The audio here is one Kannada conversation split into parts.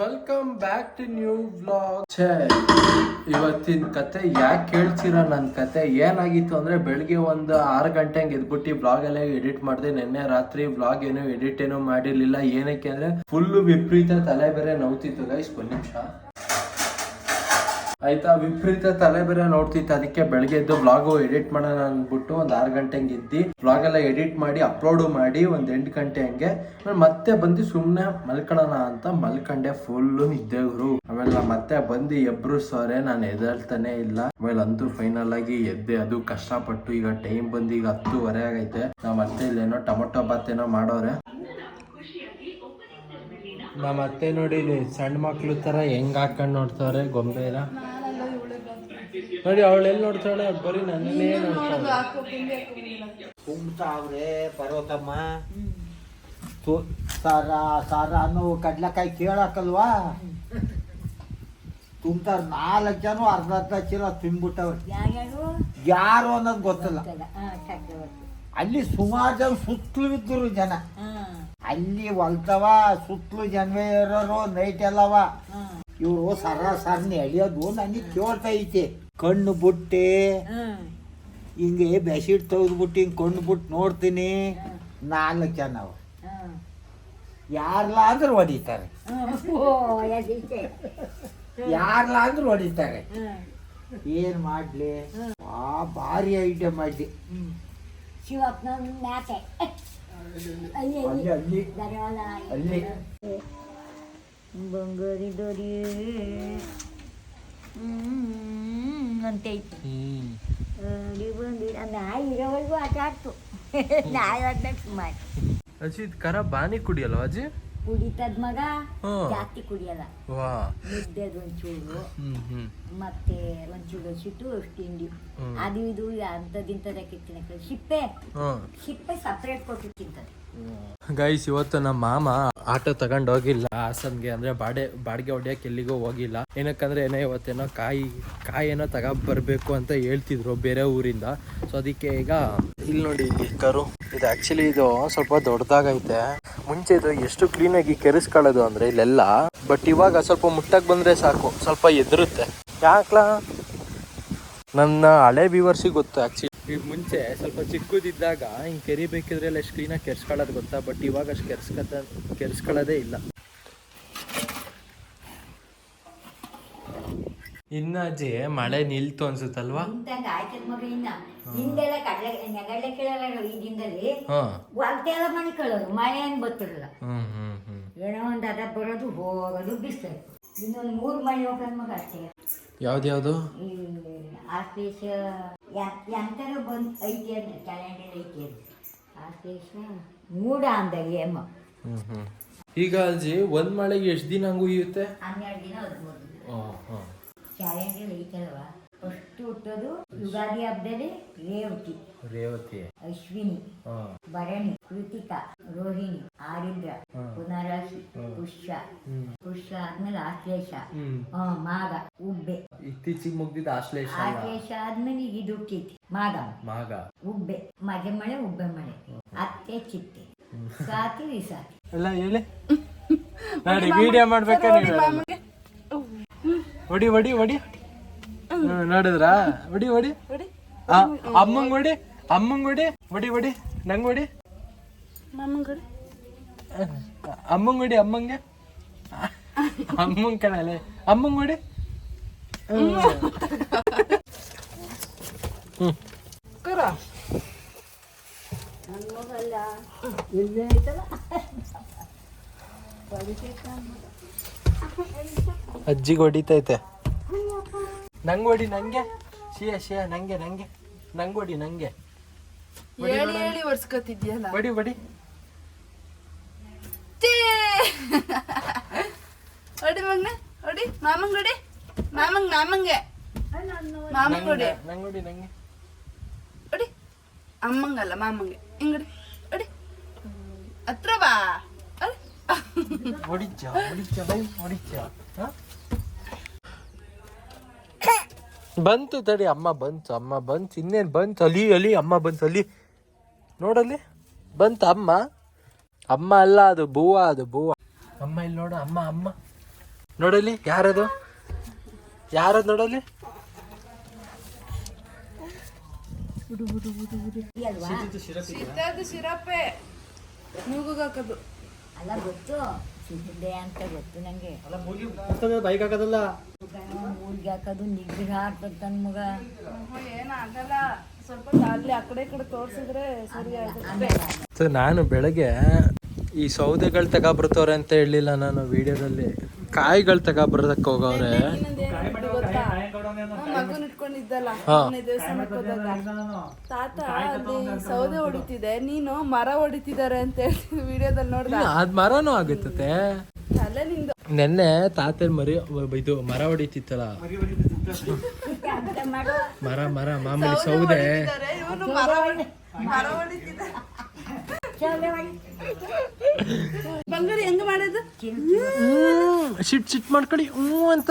Welcome back to new vlog ಛೇ, ಇವತ್ತಿನ ಕತೆ ಯಾಕೆ ಕೇಳ್ತೀರಾ ನನ್ನ ಕತೆ? ಏನಾಗಿತ್ತು ಅಂದರೆ ಬೆಳಗ್ಗೆ ಒಂದು ಆರು ಗಂಟೆ ಹಂಗೆ ಎದ್ಬಿಟ್ಟು ವ್ಲಾಗ್ ಎಲ್ಲ ಎಡಿಟ್ ಮಾಡಿದೆ. ನಿನ್ನೆ ರಾತ್ರಿ ವ್ಲಾಗ್ ಏನು ಎಡಿಟ್ ಏನೂ ಮಾಡಿರಲಿಲ್ಲ. ಏನಕ್ಕೆ ಅಂದರೆ ಫುಲ್ಲು ವಿಪರೀತ ತಲೆ ಬೇರೆ ನೋವ್ತಿತ್ತು ಗೈಸ್ ಒಂದು ನಿಮಿಷ. ಆಯ್ತಾ, ವಿಪರೀತ ತಲೆ ಬೇರೆ ನೋಡ್ತಿತ್ತು. ಅದಕ್ಕೆ ಬೆಳಗ್ಗೆ ಎದ್ದು ವ್ಲಾಗು ಎಡಿಟ್ ಮಾಡೋಣ ಅಂದ್ಬಿಟ್ಟು ಒಂದು ಆರು ಗಂಟೆ ಹಂಗೆ ಇದ್ದು ವ್ಲಾಗ್ ಎಲ್ಲ ಎಡಿಟ್ ಮಾಡಿ ಅಪ್ಲೋಡು ಮಾಡಿ ಒಂದು ಎಂಟು ಗಂಟೆ ಹಂಗೆ. ಮತ್ತೆ ಬಂದು ಸುಮ್ಮನೆ ಮಲ್ಕೊಳ್ಳೋಣ ಅಂತ ಮಲ್ಕಂಡೆ ಫುಲ್ಲು ನಿದ್ದೆ ಗುರು. ಆಮೇಲೆ ಮತ್ತೆ ಬಂದು ಎಬ್ರುಸೋರೆ ನಾನು ಎದ್ದೇಳ್ತಾನೆ ಇಲ್ಲ. ಆಮೇಲೆ ಅಂತೂ ಫೈನಲ್ ಆಗಿ ಎದ್ದೆ. ಅದು ಕಷ್ಟಪಟ್ಟು ಈಗ ಟೈಮ್ ಬಂದು ಈಗ ಹತ್ತುವರೆ ಆಗೈತೆ. ನಮ್ಮ ಮತ್ತೆ ಇಲ್ಲೇನೋ ಟೊಮೊಟೊ ಬಾತ್ ಏನೋ ಮಾಡೋರೆ. ನಮ್ಮ ಅತ್ತೆ ನೋಡಿ ಸಣ್ಣ ಮಕ್ಳು ತರ ಹೆಂಗ್ ಹಾಕೊಂಡ್ ನೋಡ್ತಾವ್ರೆ ಗೊಂಬೆನ ನೋಡಿ ಅವಳು ಎಲ್ಲಿ ನೋಡ್ತಾಳೆ? ಬರೀ ನನ್ನೇ ತುಂಬ್ತಾವ್ರೆ ಪರ್ವತಮ್ಮ. ತು- ಸಾರ ಸಾರ ಅನ್ನೋ ಕಡ್ಲೆಕಾಯಿ ಕೇಳಕ್ಕಲ್ವಾ ತುಂಬ್ತಾರ ನಾಲ್ಕು ಜನ ಅರ್ಧ ಅರ್ಧ ಚೀಲ ತುಂಬಿಬಿಟ್ಟವ್ರೆ ಯಾರು ಅನ್ನೋದು ಗೊತ್ತಿಲ್ಲ. ಅಲ್ಲಿ ಸುಮಾರು ಜನ ಸುತ್ತಲೂ ಇದ್ದರು ಜನ. ಅಲ್ಲಿ ಹೊಲ್ತವ ಸುತ್ತಲೂ ಜನವೇ ಇರೋರು ನೈಟ್ ಎಲ್ಲವ. ಇವರು ಸರ ಸರನಿ ಎಳಿಯೋದು ನನಗೆ ಕೇಳ್ತಾ ಐತೆ. ಕಣ್ಣು ಬುಟ್ಟಿ. ಹಿಂಗೆ ಹಿಂಗೆ ಬೆಡ್ಶೀಟ್ ತೆಗೆದ್ಬಿಟ್ಟು ಹಿಂಗೆ ಕಣ್ಣು ಬಿಟ್ಟು ನೋಡ್ತೀನಿ. ನಾಲ್ಕು ಜನ ಅವ. ಯಾರ್ಲಾದ್ರೂ ಯಾರ್ಲ ಅಂದ್ರೆ ಹೊಡಿತಾರೆ. ಯದೀತೆ ಅಂದ್ರೆ ಹೊಡಿತಾರೆ. ಏನು ಮಾಡ್ಲಿ? ಆ ಭಾರಿ ಐಟಮ್ ಮ್ಯಾಟೆ ಅಲ್ಲಿ ಬಂಗಾರಿ ದೊರಿ ಅಲ್ಲಿ ಬಂದು ನಾಯಿ ಇರೋವರೆಗೂ ಆಟ ಆಡ್ತು. ನಾಯಿ ಆಡ್ದಾಗ ಸುಮಾರು. ಅಜ್ಜಿ ಇದ್ ಕರ ಬಾನಿ ಕುಡಿಯಲ್ಲ ಅಜ್ಜಿ? ಕುಡಿತದ ಮಗ. ಜಾಸ್ತಿ ಕುಡಿಯಲ್ಲ. ಮುದ್ದೆದು ಒಂಚೂರು ಮತ್ತೆ ಒಂಚೂರು ಸಿಟ್ಟು ತಿಂಡಿ. ಅದು ಇದು ಅಂಥದಿಂಥದಕ್ಕೆ ತಿನ್ನಕ್ಕೆ ಸಿಪ್ಪೆ ಸಿಪ್ಪೆ ಸಪ್ರೇಟ್ ಕೊಟ್ಟು ತಿಂತದೆ. ಗೈಸ್ ಇವತ್ತು ನಮ್ಮ ಮಾಮ ಆಟೋ ತಗೊಂಡ್ ಹೋಗಿಲ್ಲ. ಹಾಸನ್ಗೆ ಅಂದ್ರೆ ಬಾಡೆ, ಬಾಡಿಗೆ ಹೊಡ್ಯಕ್ಕೆ ಎಲ್ಲಿಗೂ ಹೋಗಿಲ್ಲ. ಏನಕ್ಕಂದ್ರೆ ಏನೋ ಇವತ್ತೇನೋ ಕಾಯಿ ಕಾಯಿ ಏನೋ ತಗೋ ಬರ್ಬೇಕು ಅಂತ ಹೇಳ್ತಿದ್ರು ಬೇರೆ ಊರಿಂದ. ಸೊ ಅದಕ್ಕೆ ಈಗ ಇಲ್ಲಿ ನೋಡಿ ಕರು. ಇದು ಆಕ್ಚುಲಿ ಇದು ಸ್ವಲ್ಪ ದೊಡ್ಡದಾಗೈತೆ. ಮುಂಚೆ ಇದು ಎಷ್ಟು ಕ್ಲೀನಾಗಿ ಕೆರೆಸ್ಕೊಳ್ಳೋದು ಅಂದ್ರೆ ಇಲ್ಲೆಲ್ಲ ಬಟ್ ಇವಾಗ ಸ್ವಲ್ಪ ಮುಟ್ಟಕ್ ಬಂದ್ರೆ ಸಾಕು. ಸ್ವಲ್ಪ ಎದುರುತ್ತೆ. ಯಾಕ್ಲಾ? ನನ್ನ ಹಳೆ ವ್ಯೂವರ್ಸಿಗೆ ಗೊತ್ತು ಆಕ್ಚುಲಿ ಈಗ ಮುಂಚೆ ಸ್ವಲ್ಪ ಚಿಕ್ಕದಿದ್ದಾಗ ಹಿಂಗೆ ಕೆರಿಬೇಕಿದ್ರೆ ಎಲ್ಲ ಕ್ಲೀನಾಗಿ ಕೆರ್ಸ್ಕೊಳ್ಳೋದು ಗೊತ್ತಾ? ಬಟ್ ಇವಾಗ ಅಷ್ಟು ಕೆರ್ಸ್ಕೊತ ಕೆರ್ಸ್ಕೊಳ್ಳೋದೇ ಇಲ್ಲ. ಇನ್ನ ಅಜ್ಜಿ ಮಳೆ ನಿಲ್ತು ಅನ್ಸುತ್ತಲ್ವಾ? ಯಾವ್ದು ಮಳೆ ಏನ್ ಏನೋ ಒಂದು ಅದ ಬರೋದು ಹೋಗೋದು ಇನ್ನೊಂದು ಮೂರು ಮಗ ಅಷ್ಟೇ. ಆಸ್ಪೇಶ ಎಂತರ ಬಂದು ಐತಿ ಅಂದ್ರೆ ಕ್ಯಾಲೆಂಡರ್ ಐತಿ ಅದು. ಆಸ್ಪೇಶ ಮೂಡ ಅಂದ ಏಮ. ಈಗ ಅಲ್ಜಿ ಒಂದ್ ಮಳೆಗೆ ಎಷ್ಟು ದಿನ ಹಂಗೂ ಇರುತ್ತೆ ಹನ್ನೆರಡು ದಿನ ಹದಿಮೂರು ಕ್ಯಾಲೆಂಡರ್ ಐತಲ್ವ? ಫಸ್ಟ್ ಹುಟ್ಟೋದು ಯುಗಾದಿ ಹಬ್ಬದಲ್ಲಿ ರೇವತಿ. ರೇವತಿ. ಅಶ್ವಿನಿ ಭರಣಿ ಕೃತಿಕಾ ರೋಹಿಣಿ ಆರಿದ್ರ ಪುನರಾಶಿ. ಪುಷ್ಯ. ಪುಷ್ಯ ಆದ್ಮೇಲೆ ಆಶ್ಲೇಷ. ಮಾಗ ಉಬ್ಬೆ. ಇತ್ತೀಚಿಗೆ ಮುಗ್ದಿದ್ದ ಆಶ್ಲೇಷ ಆಶ್ಲೇಷ ಆದ್ಮೇಲೆ ಈಗ ಇದು ಹುಟ್ಟಿತಿ ಮಾಗ ಮಾಗ ಉಬ್ಬೆ ಮಜೆ ಮಳೆ ಉಬ್ಬೆ ಮಳೆ. ಅತ್ತೆ ಚಿಟ್ಟೆ ಸಾತಿ ವಿಸಾತಿ. ಎಲ್ಲ ಹೇಳಿ? ನೋಡಿ ವಿಡಿಯೋ ಮಾಡ್ಬೇಕಾ ಹೊಡಿ ಹೊಡಿ ಹೊಡಿ. ನೋಡಿದ್ರಾ? ಹೊಡಿ ಹೊಡಿ. ಅಮ್ಮಂಗ್ ಹೊಡಿ ಅಮ್ಮಂಗ್ ಹೊಡಿ ಹೊಡಿ ಹೊಡಿ. ನಂಗ್ ಹೊಡಿ. ಅಮ್ಮಂಗ್ ಹೊಡಿ ಅಮ್ಮಂಗೆ. ಅಮ್ಮಂಗ್ ಕಣಲೆ. ಅಮ್ಮಂಗ್ ಹೊಡಿ. ಅಜ್ಜಿಗೆ ಹೊಡಿತೈತೆ. ನಂಗ್ ಹೊಡಿ ನಂಗೆ? ಶಿಯ ಶಿಯ ನಂಗೆ ನಂಗೆ. ನಂಗೋಡಿ ನಂಗೆ. ಹೇಳಿ ಹೇಳಿ ಒಡ್ಸ್ಕೊತಿದ್ಯಲ್ಲ ಬಡಿ ಬಡಿ. ಹೊಡಿ ಮಗ್ನೆ ಹೊಡಿ. ಮಾಮಂಗ್ ಹೊಡಿ. ಮಾಮಂಗ್ ಮಾಮಂಗೆ. ಮಾಮಂಗ್ ಹೊಡಿ. ನಂಗೋಡಿ ನಂಗೆ. ಹೊಡಿ. ಅಮ್ಮಂಗಲ್ಲ ಮಾಮಂಗೆ. ಹಿಂಗಡಿ ಅಡಿ ಹತ್ರ ಬಾ ಹೊಡಿ. ಹೊಡಿಚ್ಚ ಹೊಡಿಚ್ಚ ಹೊಡಿಚ್ಚ ಹ? ಬಂತು ತಡಿ ಅಮ್ಮ ಬಂತು ಅಮ್ಮ ಬಂತು ಇನ್ನೇನು ಬಂತು? ಅಲಿ ಅಲಿ ಅಮ್ಮ ಬಂತು ಅಲಿ ನೋಡಲ್ಲಿ? ಬಂತು ಅಮ್ಮ. ಅಮ್ಮ ಅಲ್ಲ ಅದು ಬೂವ ಅದು ಬೂವ. ಅಮ್ಮ ಇಲ್ಲಿ ನೋಡು ಅಮ್ಮ ಅಮ್ಮ. ನೋಡಲಿ ಯಾರದು? ಯಾರದು ನೋಡಲಿ ಸಿರಪ್ಪೆ ಅಲ್ಲ ಗೊತ್ತು. ಅಂತ ಗೊತ್ತು ನಂಗೆ. ಬೈಕ್ ಹಾಕೋದಲ್ಲ. ಊರಿಗೆ ಹಾಕೋದು ನಿಗ್ರಹ ಆಗ್ತದ ನನ್ ಮಗ. ಏನಾಗಲ್ಲ ಸ್ವಲ್ಪ ಅಲ್ಲಿ ಆ ಕಡೆ ಈ ಕಡೆ ತೋರ್ಸಿದ್ರೆ ಸರಿ ಆಗುತ್ತೆ. ಆಮೇಲೆ ನಾನು ಬೆಳಗ್ಗೆ ಈ ಸೌದೆಗಳು ತಗೊಬರ್ತವ್ರೆ ಅಂತ ಹೇಳಿಲ್ಲ ನಾನು ವಿಡಿಯೋದಲ್ಲಿ. ಕಾಯಿಗಳು ತಗೊಬರ್ದಕ್ಕೆ ಹೋಗವ್ರೆ. ಮಗನ್ ಇಟ್ಕೊಂಡಿದ್ದಲ್ಲ. ಮೊನ್ನೆ ದೇವಸ್ಥಾನಕ್ಕೆ ಹೋದಾಗ. ತಾತ ಅಲ್ಲಿ ಸೌದೆ ಹೊಡಿತಿದೆ ನೀನು ಮರ ಹೊಡಿತಿದ್ದಾರೆ ಅಂತ ಹೇಳಿ ವಿಡಿಯೋದಲ್ಲಿ ನೋಡ್ದ. ಅದ್ ಮರನೂ ಆಗುತ್ತತೆ. ಅಲ್ಲೇ ನಿಂದು ನೆನ್ನೆ ತಾತನ್ ಮರಿ ಇದು ಮರ ಹೊಡಿತಿತ್ತಲ್ಲ. ಮರ ಮರ ಮಾಮೂಲಿ ಸೌದೆ ಬಂಗಾರಿ ಹೆಂಗ್ ಮಾಡೋದು ಸಿಟ್ ಸಿಟ್ ಮಾಡ್ಕೊಳ್ಳಿ. ಹ್ಞೂ ಅಂತ.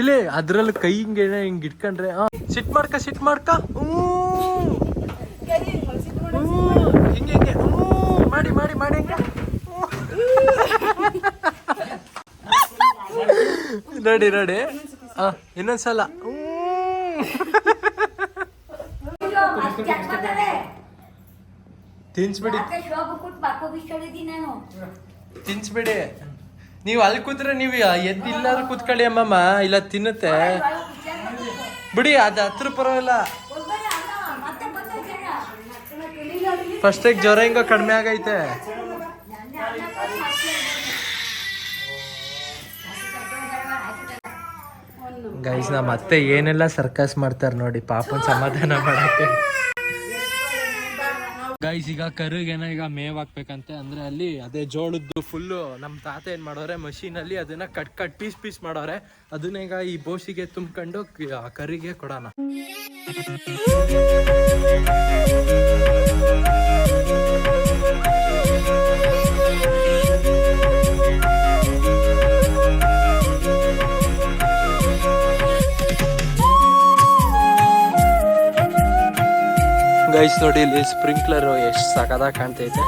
ಇಲ್ಲಿ ಅದ್ರಲ್ಲಿ ಕೈ ಹಿಂಗೆ ಹಿಂಗೆ ಇಟ್ಕೊಂಡ್ರೆ ಸಿಟ್ ಮಾಡ್ಕ ಸಿಟ್ ಮಾಡ್ಕ. ಹ್ಞೂ ಹಿಂಗ್ ಹಿಂಗೆ. ಮಾಡಿ ಮಾಡಿ ಮಾಡಿ ನೋಡಿ ನೋಡಿ. ಇನ್ನೊಂದ್ಸಲ. ತಿನ್ಸ್ಬಿಡಿ. ತಿನ್ಸ್ಬಿಡಿ. ನೀವು ಅಲ್ಲಿ ಕೂತ್ರೆ ನೀವು ಎದ್ದಿಲ್ಲಾದ್ರೂ ಕೂತ್ಕೊಳ್ಳಿ ಅಮ್ಮಮ್ಮ. ಇಲ್ಲ ತಿನ್ನುತ್ತೆ. ಬಿಡಿ, ಅದು ಹತ್ರ ಪರವಾಗಿಲ್ಲ. ಫಸ್ಟಿಗೆ ಜ್ವರ ಹಿಂಗ ಕಡಿಮೆ ಆಗೈತೆ. ಗೈಸ್ ನಮ್ಮ ಅತ್ತೆ ಏನೆಲ್ಲ ಸರ್ಕಸ್ ಮಾಡ್ತಾರೆ ನೋಡಿ, ಪಾಪನ್ ಸಮಾಧಾನ ಮಾಡಕ್ಕೆ. ಗೈಸ್ ಈಗ ಕರುಗೇನ ಈಗ ಮೇವ್ ಹಾಕ್ಬೇಕಂತೆ. ಅಂದ್ರೆ ಅಲ್ಲಿ ಅದೇ ಜೋಳದ್ದು ಫುಲ್ಲು ನಮ್ಮ ತಾತ ಏನ್ ಮಾಡೋರೆ ಮಷೀನ್ ಅಲ್ಲಿ ಅದನ್ನ ಕಟ್ ಕಟ್ ಪೀಸ್ ಪೀಸ್ ಮಾಡೋರೆ. ಅದನ್ನ ಈಗ ಈ ಬೋಸಿಗೆ ತುಂಬ್ಕೊಂಡು ಕರಿಗೆ ಕೊಡೋಣ. ಗೈಸ್ ನೋಡಿ, ಇಲ್ಲಿ ಸ್ಪ್ರಿಂಕ್ಲರ್ ಎಷ್ಟು ಸಕದಾಗ ಕಾಣ್ತೈತೆ.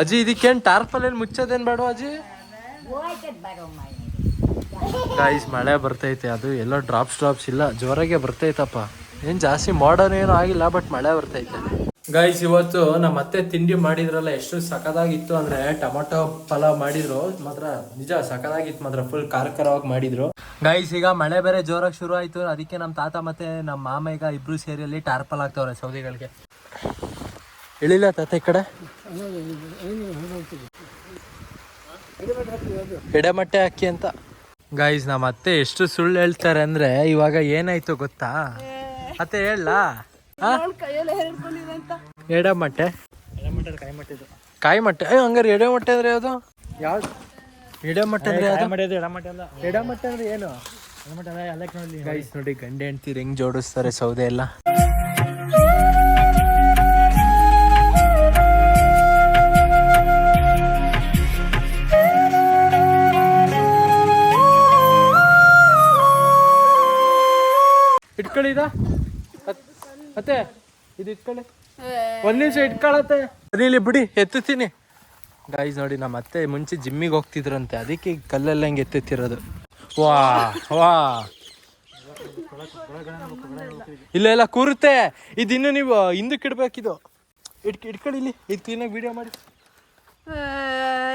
ಅಜ್ಜಿ ಇದಕ್ಕೇನ್ ಟಾರ್ಪಲ್ ಏನ್ ಮುಚ್ಚೋದೇನ್ ಬೇಡ ಅಜ್ಜಿ? ಗೈಸ್, ಮಳೆ ಬರ್ತೈತೆ, ಅದು ಎಲ್ಲ ಡ್ರಾಪ್ಸ್ ಡ್ರಾಪ್ಸ್ ಇಲ್ಲ, ಜೋರಾಗೆ ಬರ್ತೈತಪ್ಪ. ಏನ್ ಜಾಸ್ತಿ ಮಾಡರ್ನ್ ಏನು ಆಗಿಲ್ಲ ಬಟ್ ಮಳೆ ಬರ್ತೈತೆ. ಗೈಸ್ ಇವತ್ತು ನಮ್ಮ ಅತ್ತೆ ತಿಂಡಿ ಮಾಡಿದ್ರಲ್ಲ, ಎಷ್ಟು ಸಕದಾಗಿತ್ತು ಅಂದ್ರೆ ಟೊಮೊಟೊ ಪಲಾವ್ ಮಾಡಿದ್ರು. ಮಾತ್ರ ನಿಜ ಸಕದಾಗಿತ್ತು ಮಾತ್ರ ಫುಲ್ ಖಾರ ಖಾರವಾಗಿ ಮಾಡಿದ್ರು. ಗೈಸ್ ಈಗ ಮಳೆ ಬೇರೆ ಜೋರಾಗಿ ಶುರು ಆಯ್ತು ಅದಕ್ಕೆ ನಮ್ಮ ತಾತ ಮತ್ತೆ ನಮ್ಮ ಮಾಮ ಈಗ ಇಬ್ರು ಸೇರಿ ಅಲ್ಲಿ ಟಾರ್ಪಲ್ ಆಗ್ತಾವ್ರೆ ಸೌದೆಗಳಿಗೆ. ಇಳಿಲ್ಲ ತಾತ ಈ ಕಡೆ? ಎಡೆಮಟ್ಟೆ ಅಕ್ಕಿ ಅಂತ. ಗೈಸ್ ನಮ್ಮ ಅತ್ತೆ ಎಷ್ಟು ಸುಳ್ಳು ಹೇಳ್ತಾರೆ ಅಂದ್ರೆ ಇವಾಗ ಏನಾಯ್ತು ಗೊತ್ತಾ? ಅತ್ತೆ ಹೇಳ ಎಡೆಮಟ್ಟೆ ಕಾಯಿ ಮೊಟ್ಟೆ ಅಯ್ಯೋ ಹಂಗಾರೆ ಎಡೆಮಟ್ಟೆ ಅಂದ್ರೆ ಯಾವುದು? ಯಾವ್ದು? ಎಡೆಮಟ್ಟೆ ಅಂದ್ರೆ ಯಾವ್ದು? ಎಡೆಮಟ್ಟೆ ಅಂದ್ರೆ ಏನು? ಗೈಸ್ ನೋಡಿ. ಗಂಡೆ ಹೆಂಡ್ತೀರಿ ಹೆಂಗ್ ಜೋಡಿಸ್ತಾರೆ ಸೌದೆ ಎಲ್ಲ. ಇಟ್ಕೊಳ್ಳಿ ಇದ? ಅತ್ತೆ ಇದು ಇಟ್ಕೊಳ್ಳಿ. ಒಂದ್ ನಿಮಿಷ ಇಟ್ಕೊಳತ್ತೆ. ಅದಿಲ್ಲಿ ಬಿಡಿ ಎತ್ತುತ್ತೀನಿ ಗಾಯ್ಸ್ ನೋಡಿ ನಮ್ಮ ಅತ್ತೆ ಮುಂಚೆ ಜಿಮ್ಮಿಗೆ ಹೋಗ್ತಿದ್ರಂತೆ ಅದಕ್ಕೆ ಕಲ್ಲೆಲ್ಲ ಹಂಗೆ ಎತ್ತುತ್ತಿರೋದು. ವಾ ವಾ. ಇಲ್ಲ ಇಲ್ಲ ಕೂರುತ್ತೆ. ಇದು ಇನ್ನು ನೀವು ಹಿಂದಕ್ಕೆ ಇಡ್ಬೇಕಿದು ಇಟ್ ಇಟ್ಕೊಳ್ಳಿ ಇಲ್ಲಿ ಇದು ಕ್ಲೀನಾಗಿ ವಿಡಿಯೋ ಮಾಡಿ.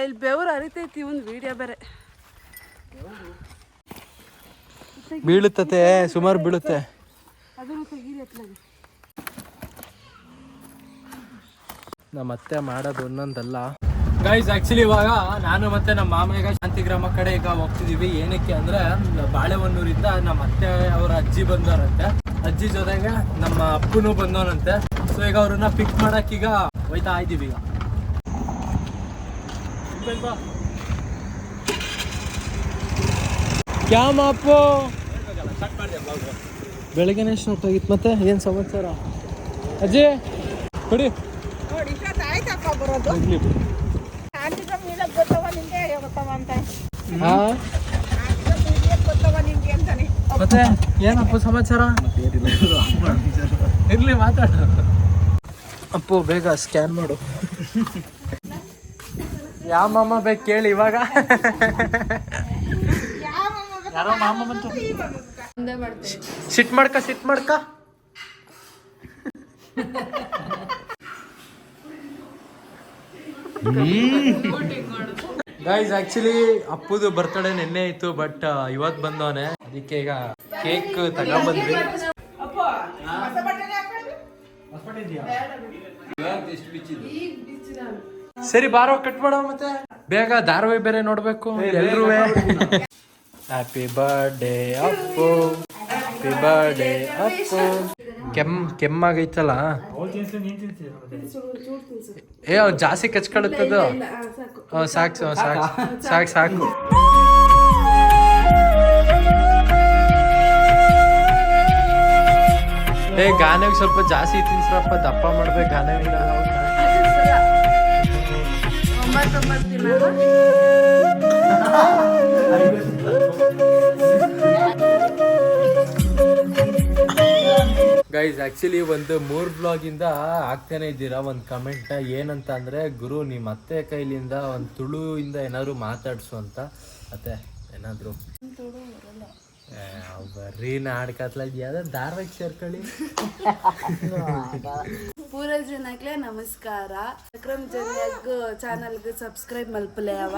ಇಲ್ಲಿ ಬೆವರು ಅರಿತೈತಿ ಒಂದು ವಿಡಿಯೋ ಬೇರೆ. ಬೀಳುತ್ತತೆ ಸುಮಾರು ಬೀಳುತ್ತೆ. ಅದನ್ನು ತೆಗೀರಿ ನಮ್ಮ ಅತ್ತೆ ಮಾಡೋದು ಒಂದೊಂದಲ್ಲ ಗೈಸ್ ಆಕ್ಚುಲಿ ಇವಾಗ ನಾನು ಮತ್ತೆ ನಮ್ಮ ಮಾಮ ಶಾಂತಿ ಶಾಂತಿಗ್ರಾಮ ಕಡೆ ಈಗ ಹೋಗ್ತಿದೀವಿ. ಏನಕ್ಕೆ ಅಂದ್ರೆ ಬಾಳೆಹೊನ್ನೂರಿಂದ ನಮ್ಮ ಅತ್ತೆ ಅವರ ಅಜ್ಜಿ ಬಂದವರಂತೆ. ಅಜ್ಜಿ ಜೊತೆಗೆ ನಮ್ಮ ಅಪ್ಪನು ಬಂದವನಂತೆ. ಸೊ ಈಗ ಅವ್ರನ್ನ ಪಿಕ್ ಈಗ ಹೋಯ್ತಾ ಇದ್ದೀವಿ ಈಗ. ಕ್ಯಾಮ್ ಅಪ್ಪು ಬೆಳಗ್ಗೆನೇ ಸ್ಟಾರ್ಟ್ ಮತ್ತೆ? ಏನು ಸಮಾಚಾರ? ಅಜ್ಜಿ, ಕೊಡಿ. ಮತ್ತೆ ಏನಪ್ಪ ಸಮಾಚಾರ? ಇರ್ಲಿ ಮಾತಾಡ. ಅಪ್ಪು ಬೇಗ ಸ್ಕ್ಯಾನ್ ಮಾಡು. ಯಾವ ಮಾಮ ಬೇಕು ಕೇಳಿ ಇವಾಗ? ಯಾರೋ ಮಾಮ ಬಂತು. ಮುಂದೆ ಮಾಡ್ತೀನಿ. ಸಿಟ್ ಮಾಡ್ಕ ಸಿಟ್ ಮಾಡ್ಕ. ಗೈಸ್ ಆಕ್ಚುಲಿ ಅಪ್ಪುದು ಬರ್ತಡೇ ನಿನ್ನೆ ಇತ್ತು ಬಟ್ ಇವತ್ತು ಬಂದವನೆ. ಅದಕ್ಕೆ ಈಗ ಕೇಕ್ ತಗೊಂಡ್ಬಂದ್ವಿ ಸರಿ ಬಾರೋ ಕಟ್ ಮಾಡೋ ಮತ್ತೆ? ಬೇಗ ಧಾರಾವಾಹಿ ಬೇರೆ ನೋಡ್ಬೇಕು ಎಲ್ರೂ happy birthday Appu. Happy birthday Appu. ಕೆಮ್ ಕೆಮ್ಮಾಗೈತಲ್ಲ? ಏ ಅವ್ನು ಜಾಸ್ತಿ ಕಚ್ಕೊಳುತ್ತದು. ಅದು ಸಾಕು. ಸಾಕು ಸಾಕು ಸಾಕು. ಏ ಗಾನೇ ಸ್ವಲ್ಪ ಜಾಸ್ತಿ ತಿನ್ಸ್ರಪ್ಪ ದಪ್ಪ ಮಾಡ್ಬೇಕು ಗಾನವಿನ ಒಂಬತ್ತೊಂಬತ್ತು ಗೈಸ್ ಆಕ್ಚುಲಿ ಒಂದು ಮೂರ್ ಬ್ಲಾಗ್ ಇಂದ ಆಗ್ತಾನೆ ಇದ್ದೀರಾ? ಒಂದು ಕಮೆಂಟ್ ಏನಂತ ಅಂದ್ರೆ, ಗುರು ನಿಮ್ಮ ಅತ್ತೆ ಕೈಲಿಂದ ಒಂದು ತುಳು ಇಂದ ಏನಾದ್ರು ಮಾತಾಡ್ಸು ಅಂತ. ಅತ್ತೆ ಏನಾದ್ರು? ಬರ್ರಿ ನಾಡ್ಕತ್ಲ ಯಾವ್ದೋ ಧಾರಾವಾಹಿಗೆ ಸೇರ್ಕೊಳ್ಳಿ ಪೂರ ಜನಕ್ಕೆ ನಮಸ್ಕಾರ ವಿಕ್ರಮ್ ಚಾನಲ್ಗೆ ಸಬ್ಸ್ಕ್ರೈಬ್ ಮಲ್ಪಲೆಯವ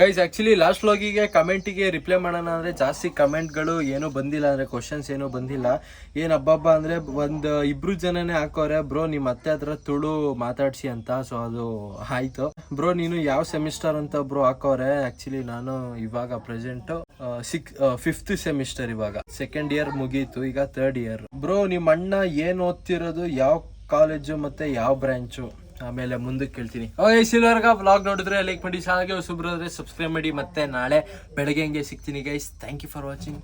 ಗೈಸ್ ಆಕ್ಚುಲಿ ಲಾಸ್ಟ್ ವ್ಲಾಗಿಗೆ ಕಮೆಂಟಿಗೆ ರಿಪ್ಲೈ ಮಾಡೋಣ ಅಂದ್ರೆ ಜಾಸ್ತಿ ಕಮೆಂಟ್ಗಳು ಏನೂ ಬಂದಿಲ್ಲ ಅಂದ್ರೆ ಕ್ವಶನ್ಸ್ ಏನೂ ಬಂದಿಲ್ಲ. ಏನ್ ಹಬ್ಬಬ್ಬ ಅಂದ್ರೆ, ಒಂದು ಇಬ್ರು ಜನನೇ ಹಾಕೋರೆ. ಬ್ರೋ ನಿಮ್ಮ ಅತ್ತೆ ಹತ್ರ ತುಳು ಮಾತಾಡ್ಸಿ ಅಂತ ಸೊ ಅದು ಆಯ್ತು. ಬ್ರೋ, ನೀನು ಯಾವ ಸೆಮಿಸ್ಟರ್ ಅಂತ ಬ್ರೋ ಹಾಕೋರೆ? ಆಕ್ಚುಲಿ ನಾನು ಇವಾಗ ಪ್ರೆಸೆಂಟ್ ಸಿಕ್ ಫಿಫ್ತ್ ಸೆಮಿಸ್ಟರ್ ಇವಾಗ. ಸೆಕೆಂಡ್ ಇಯರ್ ಮುಗೀತು, ಈಗ ಥರ್ಡ್ ಇಯರ್ ಬ್ರೋ ನಿಮ್ಮ ಅಣ್ಣ ಏನ್ ಓದ್ತಿರೋದು? ಯಾವ ಕಾಲೇಜು ಮತ್ತೆ ಯಾವ ಬ್ರಾಂಚು? ಆಮೇಲೆ ಮುಂದಕ್ಕೆ ಕೇಳ್ತೀನಿ. ಓಕೆ ಸಿಲ್ವರ್ಗ ಬ್ಲಾಗ್ ನೋಡಿದ್ರೆ ಲೈಕ್ ಮಾಡಿ ಚಾನಲ್ಗೆ ಹೊಸಬ್ರು ಸಬ್ಸ್ಕ್ರೈಬ್ ಮಾಡಿ ಮತ್ತೆ ನಾಳೆ ಬೆಳಗ್ಗೆ ಹಂಗೆ ಸಿಗ್ತೀನಿ guys thank you for watching